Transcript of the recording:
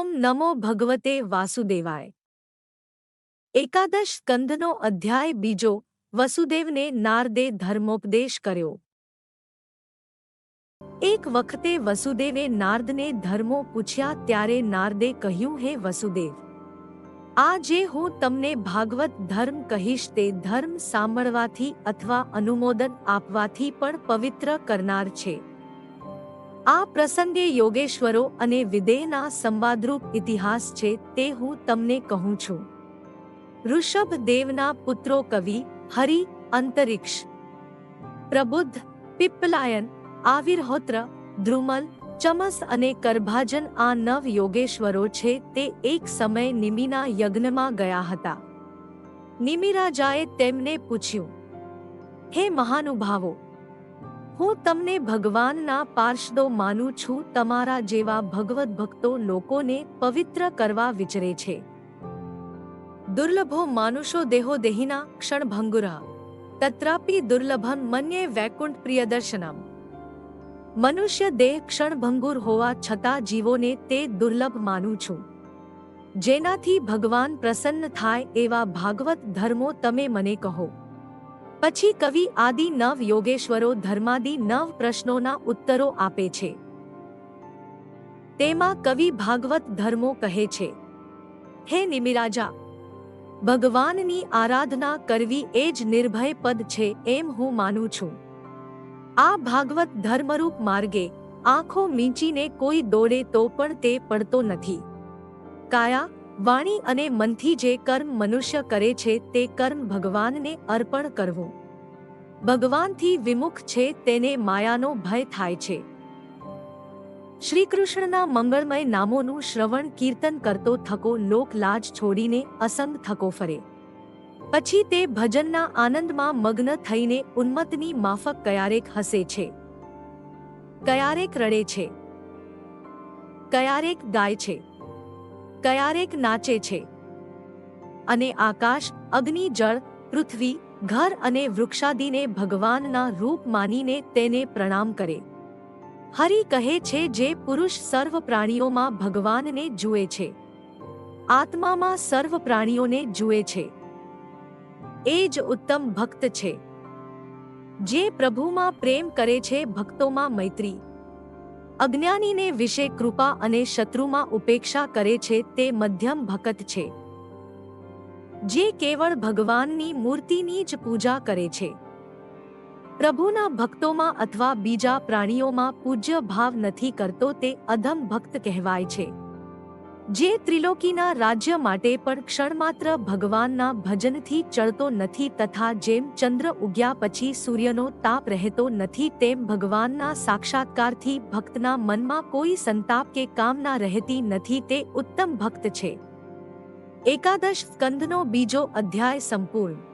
નમો ભગવતે વાસુદેવાય. એકાદશ સ્કંધનો અધ્યાય બીજો, વસુદેવને નારદે ધર્મોપદેશ કર્યો. એક વખતે વસુદેવે નારદને ધર્મો પૂછ્યા ત્યારે નારદે કહ્યું, હે વસુદેવ, આ જે હું તમને ભાગવત ધર્મ કહીશ તે ધર્મ સાંભળવાથી અથવા અનુમોદન આપવાથી પણ પવિત્ર કરનાર છે. આ પ્રસંગે યોગેશ્વરો અને વિદેહના સંવાદરૂપ ઇતિહાસ છે તે હું તમને કહું છું. ઋષભ દેવના પુત્રો કવિ, હરિ, અંતરિક્ષ. પ્રબુદ્ધ પિપ્પલાયન આવિર્હોત્ર, ધ્રુમલ, ચમસ અને કરભાજન આ નવ યોગેશ્વરો છે તે એક સમય નિમિના યજ્ઞમાં ગયા હતા. નિમિરાજાએ તેમને પૂછ્યું, હે મહાનુભાવો હું તમને ભગવાનના પાર્ષદો માનું છું, તમારા જેવા ભગવત ભક્તો લોકોને પવિત્ર કરવા વિચરે છે. દુર્લભો માનુષો દેહો દેહિના ક્ષણભંગુરા તત્રાપી દુર્લભમ મન્યે વૈકુંઠ પ્રિયદર્શનમ. મનુષ્ય દેહ ક્ષણભંગુર હોવા છતાં જીવોને તે દુર્લભ માનું છું. જેનાથી ભગવાન પ્રસન્ન થાય એવા ભાગવત ધર્મો તમે મને કહો. પછી કવિ આદિ નવ યોગેશ્વરો ધર્માદિ નવ પ્રશ્નોના ઉત્તરો આપે છે. તેમાં કવિ ભાગવત ધર્મો કહે છે. હે નિમિરાજા, ભગવાનની આરાધના કરવી એ જ નિર્ભય પદ છે એમ હું માનું છું. આ ભાગવત ધર્મરૂપ માર્ગે આંખો મીંચીને કોઈ દોડે તો પણ તે પડતો નથી. કાયા વાણી અને મનથી જે કર્મ મનુષ્ય કરે છે તે કર્મ ભગવાનને અર્પણ કરવું. ભગવાનથી વિમુખ છે તેને માયાનો ભય થાય છે. શ્રી કૃષ્ણના મંગળમય નામોનું શ્રવણ કીર્તન કરતો થકો લોક લાજ છોડીને અસંગ થકો ફરે. પછી તે ભજનના આનંદમાં મગ્ન થઈને ઉન્મતની માફક કયારેક હસે છે. કયારેક રડે છે. કયારેક ગાય છે. કયારેક નાચે છે. અને આકાશ, અગ્નિ, જળ, પૃથ્વી, ઘર અને વૃક્ષાદિને ભગવાનના રૂપ માનીને તેને પ્રણામ કરે. હરિ કહે છે જે પુરુષ સર્વ પ્રાણીઓમાં ભગવાનને જુએ છે. આત્મામાં સર્વ પ્રાણીઓને જુએ છે. એ જ ઉત્તમ ભક્ત છે. જે પ્રભુમાં પ્રેમ કરે છે ભક્તોમાં મૈત્રી. અજ્ઞાનીને વિશે કૃપા અને શત્રુમાં ઉપેક્ષા કરે છે તે મધ્યમ ભક્ત છે. જે કેવળ ભગવાનની મૂર્તિની જ પૂજા કરે છે. પ્રભુના ભક્તોમાં અથવા બીજા પ્રાણીઓમાં પૂજ્ય ભાવ નથી કરતો તે અધમ ભક્ત કહેવાય છે. જે ત્રિલોકીના રાજ્ય માટે પણ ક્ષણમાત્ર ભગવાનના ભજનથી ચડતો નથી તથા જેમ ચંદ્ર ઉગ્યા પછી સૂર્યનો તાપ રહેતો નથી તેમ ભગવાનના સાક્ષાત્કારથી ભક્તના મનમાં કોઈ સંતાપ કે કામના રહેતી નથી તે ઉત્તમ ભક્ત છે. એકાદશ સ્કંદનો બીજો અધ્યાય સંપૂર્ણ